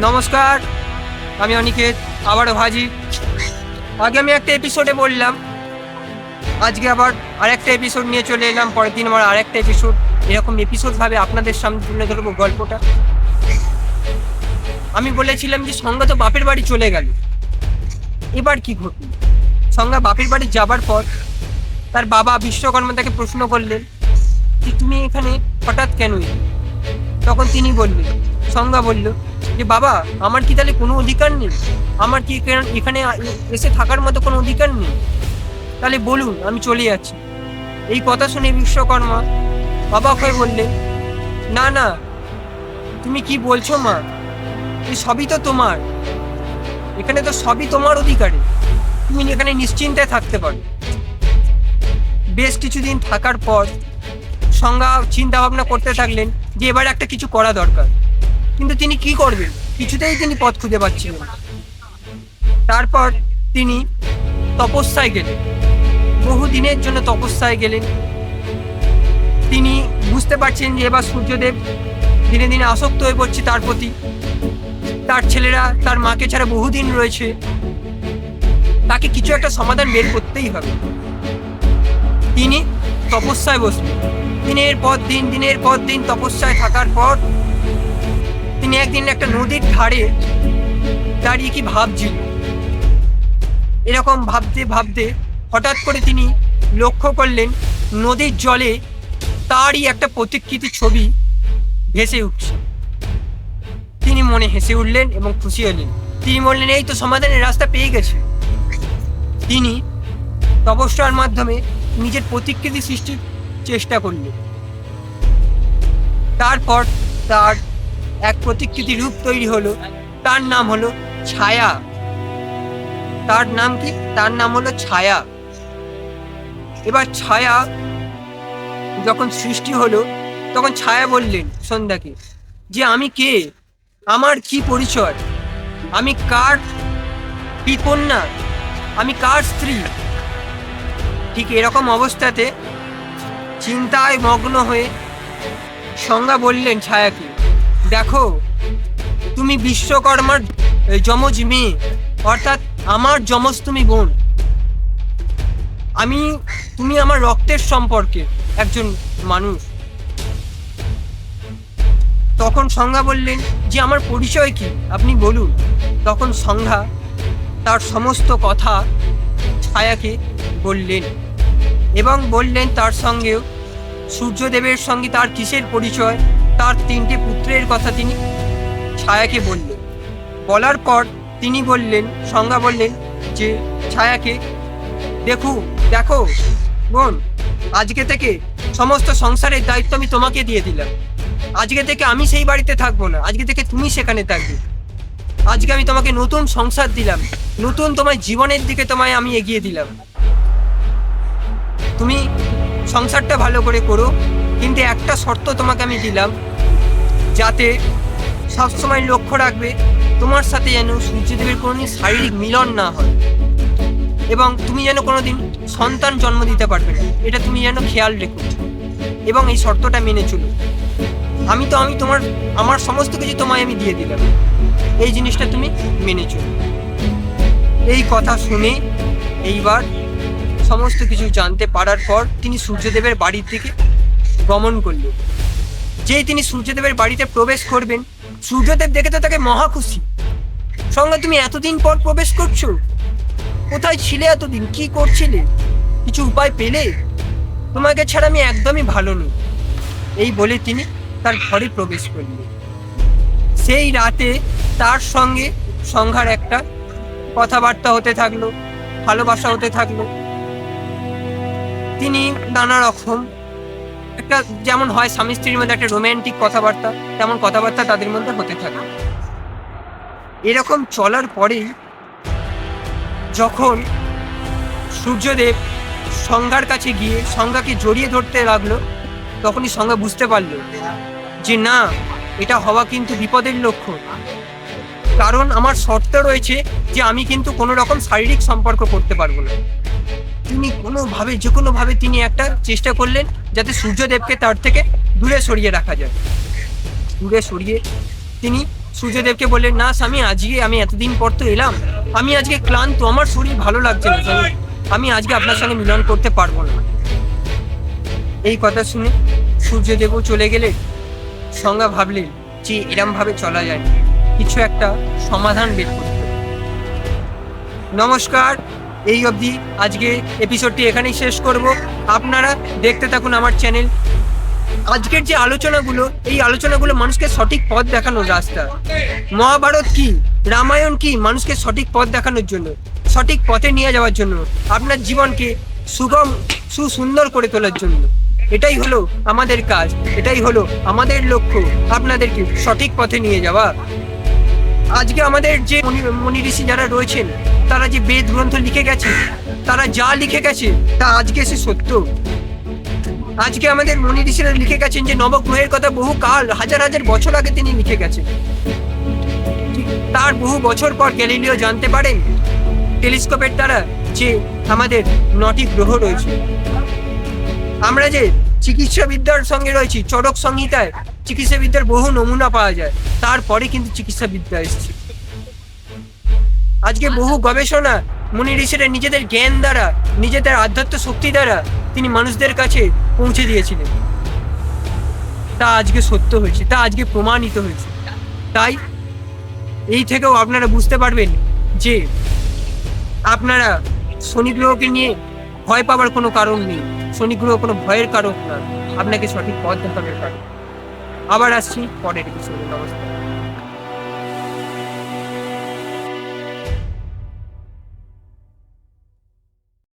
নমস্কার, আমি অনিকেত, আবারও হাজির। আগে আমি একটা এপিসোডে বললাম, আজকে আবার আরেকটা এপিসোড নিয়ে চলে এলাম, পরের দিন আমার আরেকটা এপিসোড এরকম এপিসোড ভাবে আপনাদের সামনে তুলে ধরবো গল্পটা। আমি বলেছিলাম যে সংজ্ঞা তো বাপের বাড়ি চলে গেল। এবার কি ঘটল? সংজ্ঞা বাপের বাড়ি যাবার পর তার বাবা বিশ্বকর্মা তাকে প্রশ্ন করলেন যে, তুমি এখানে হঠাৎ কেন তখন তিনি বললেন, সংজ্ঞা বলল যে বাবা, আমার কি তাহলে কোনো অধিকার নেই? আমার কি এখানে- এসে থাকার মতো কোনো অধিকার নেই? তাহলে বলুন, আমি চলে যাচ্ছি। এই কথা শুনে বিশ্বকর্মা অবাক হয়ে বললেন, না না, তুমি কি বলছো মা? এই সবই তো তোমার। এখানে তো সবই তোমার অধিকারে। তুমি এখানে নিশ্চিন্তে থাকতে পারো। বেশ কিছুদিন থাকার পর সংজ্ঞা চিন্তা ভাবনা করতে থাকলেন যে এবার একটা কিছু করা দরকার। কিন্তু তিনি কি করবেন? কিছুতেই তিনি পথ খুঁজে পাচ্ছিলেন। তারপর তিনি তপস্যায় গেলেন। বহু দিনের জন্য তপস্যায় গেলেন। তিনি বুঝতে পারছেন যে এবার সূর্যদেব দিনে দিনে আসক্ত হয়ে পড়ছে তার প্রতি। তার ছেলেরা তার মাকে ছাড়া বহুদিন রয়েছে। তাকে কিছু একটা সমাধান বের করতেই হবে। তিনি তপস্যায় বসলেন। দিনের পর দিন, দিনের পর দিন তপস্যায় থাকার পর তিনি একদিন একটা নদীর ধারে দাঁড়িয়ে কি ভাবছিল এরকম ভাবতে ভাবতে হঠাৎ করে তিনি লক্ষ্য করলেন, নদীর জলে তারই একটা প্রতিকৃতি ছবি ভেসে উঠছে। তিনি মনে হেসে উঠলেন এবং খুশি হলেন। তিনি বললেন, এই তো সমাধানের রাস্তা পেয়ে গেছে। তিনি তপস্যার মাধ্যমে নিজের প্রতিকৃতি সৃষ্টির চেষ্টা করলেন। তারপর তার এক প্রতিকৃতি রূপ তৈরি হলো। তার নাম হলো ছায়া। তার নাম কি? তার নাম হলো ছায়া। এবার ছায়া যখন সৃষ্টি হলো, তখন ছায়া বললেন সন্ধ্যাকে যে, আমি কে? আমার কি পরিচয়? আমি কার কি কন্যা? আমি কার স্ত্রী? ঠিক এরকম অবস্থাতে চিন্তায় মগ্ন হয়ে সংজ্ঞা বললেন ছায়াকে। দেখো, তুমি বিশ্বকর্মার যমজ মেয়ে, অর্থাৎ আমার যমজ তুমি বোন। আমি, তুমি আমার রক্তের সম্পর্কে একজন মানুষ। তখন সংজ্ঞা বললেন যে আমার পরিচয় কি? আপনি বলুন। তখন সংজ্ঞা তার সমস্ত কথা ছায়াকে বললেন এবং বললেন তার সঙ্গেও সূর্যদেবের সঙ্গে তার কিসের পরিচয়? তার তিনটি পুত্রের কথা তিনি ছায়াকে বললেন। বলার পর তিনি বললেন, সংজ্ঞা বললেন যে, ছায়াকে, দেখু, দেখো, বোন, আজকে থেকে সমস্ত সংসারের দায়িত্ব আমি তোমাকে দিয়ে দিলাম। আজকে থেকে আমি সেই বাড়িতে থাকব না। আজকে থেকে তুমি সেখানে থাকবে। আজকে আমি তোমাকে নতুন সংসার দিলাম। নতুন তোমার জীবনের দিকে তোমায় আমি এগিয়ে দিলাম। তুমি সংসারটা ভালো করে করো। কিন্তু একটা শর্ত তোমাকে আমি দিলাম, যাতে সবসময় লক্ষ্য রাখবে তোমার সাথে যেন সূর্যদেবের কোনোদিন শারীরিক মিলন না হয় এবং তুমি যেন কোনো দিন সন্তান জন্ম দিতে পারবে না। এটা তুমি যেন খেয়াল রেখো। এবং এই শর্তটা মেনে চলো। আমি তো, আমি তোমার, আমার সমস্ত কিছু তোমায় আমি দিয়ে দিলাম। এই জিনিসটা তুমি মেনে চলো। এই কথা শুনে এইবার সমস্ত কিছু জানতে পারার পর তিনি সূর্যদেবের বাড়ির দিকে গমন করলেন যেই তিনি সূর্যদেবের বাড়িতে প্রবেশ করবেন, সূর্যদেব দেখে তো তাকে মহা খুশি। সঙ্গে তুমি এতদিন পর প্রবেশ করছ? কোথায় ছিলে এতদিন? কি করছিলে? কিছু উপায় পেলে? তোমাকে ছাড়া আমি একদমই ভালো নই। এই বলে তিনি তার ঘরে প্রবেশ করলেন। সেই রাতে তার সঙ্গে সংঘার একটা কথাবার্তা হতে থাকল, ভালোবাসা হতে থাকল। তিনি নানা রকম একটা যেমন হয় স্বামী স্ত্রীর মধ্যে একটা রোম্যান্টিক কথাবার্তা, তেমন কথাবার্তা তাদের মধ্যে হতে থাকে। এরকম চলার পরেই যখন সূর্যদেব সংজ্ঞার কাছে গিয়ে সংজ্ঞাকে জড়িয়ে ধরতে লাগল, তখনই সংজ্ঞা বুঝতে পারল যে না, এটা হওয়া কিন্তু বিপদের লক্ষ্য কারণ আমার শর্ত রয়েছে যে আমি কিন্তু কোনো রকম শারীরিক সম্পর্ক করতে পারব না। তিনি কোনোভাবে, যে কোনোভাবে তিনি একটা চেষ্টা করলেন যাতে সূর্যদেবকে তার থেকে দূরে সরিয়ে রাখা যায়। দূরে সরিয়ে তিনি সূর্যদেবকে বললেন, না স্বামী, আজকে আমি এতদিন পর তো এলাম। আমি আজকে ক্লান্ত, আমার শরীর ভালো লাগছে না আমি আজকে আপনার সঙ্গে মিলন করতে পারব না। এই কথা শুনে সূর্যদেবও চলে গেলে সংজ্ঞা ভাবলেন যে এরম ভাবে চলা যায়। কিছু একটা সমাধান বের করতে নমস্কার। এই অবধি আজকে এপিসোডটি এখানেই শেষ করব। আপনারা দেখতে থাকুন আমার চ্যানেল আজকের যে আলোচনাগুলো, এই আলোচনাগুলো মানুষকে সঠিক পথ দেখানোর রাস্তা। মহাভারত কি? রামায়ণ কি? মানুষকে সঠিক পথ দেখানোর জন্য, সঠিক পথে নিয়ে যাওয়ার জন্য, আপনার জীবনকে সুগম, সুসুন্দর করে তোলার জন্য। এটাই হলো আমাদের কাজ, এটাই হলো আমাদের লক্ষ্য, আপনাদেরকে সঠিক পথে নিয়ে যাওয়া। আজকে আমাদের যে মনি ঋষি যারা রয়েছেন, তারা যে বেদ গ্রন্থ লিখে গেছে, তারা যা লিখে গেছে, তা আজকে সে সত্য। আজকে আমাদের মনি ঋষিরা লিখে গেছেন যে নবগ্রহের কথা বহু কাল, হাজার হাজার বছর আগে তিনি লিখে গেছেন। তার বহু বছর পর গ্যালিলিও জানতে পারেন, টেলিস্কোপের দ্বারা যে আমাদের নটি গ্রহ রয়েছে। আমরা যে চিকিৎসা বিদ্যার সঙ্গে রয়েছি চরক সংহিতায় চিকিৎসা বিদ্যার বহু নমুনা পাওয়া যায়। তারপরে কিন্তু চিকিৎসা বিদ্যা এসেছে। আজকে বহু গবেষণা মুনি ঋষিরা নিজেদের জ্ঞান দ্বারা নিজেদের আধ্যাত্ম শক্তি দ্বারা তিনি মানুষদের কাছে পৌঁছে দিয়েছিলেন। তা আজকে সত্য হয়েছে তা আজকে প্রমাণিত হয়েছে। তাই এই থেকেও আপনারা বুঝতে পারবেন যে আপনারা শনি গ্রহকে নিয়ে ভয় পাওয়ার কোনো কারণ নেই। শনি গ্রহ কোনো ভয়ের কারণ না। আপনাকে সঠিক পথ দেখানোর কারণ আবার আসছি পরের এপিসোডে নমস্কার।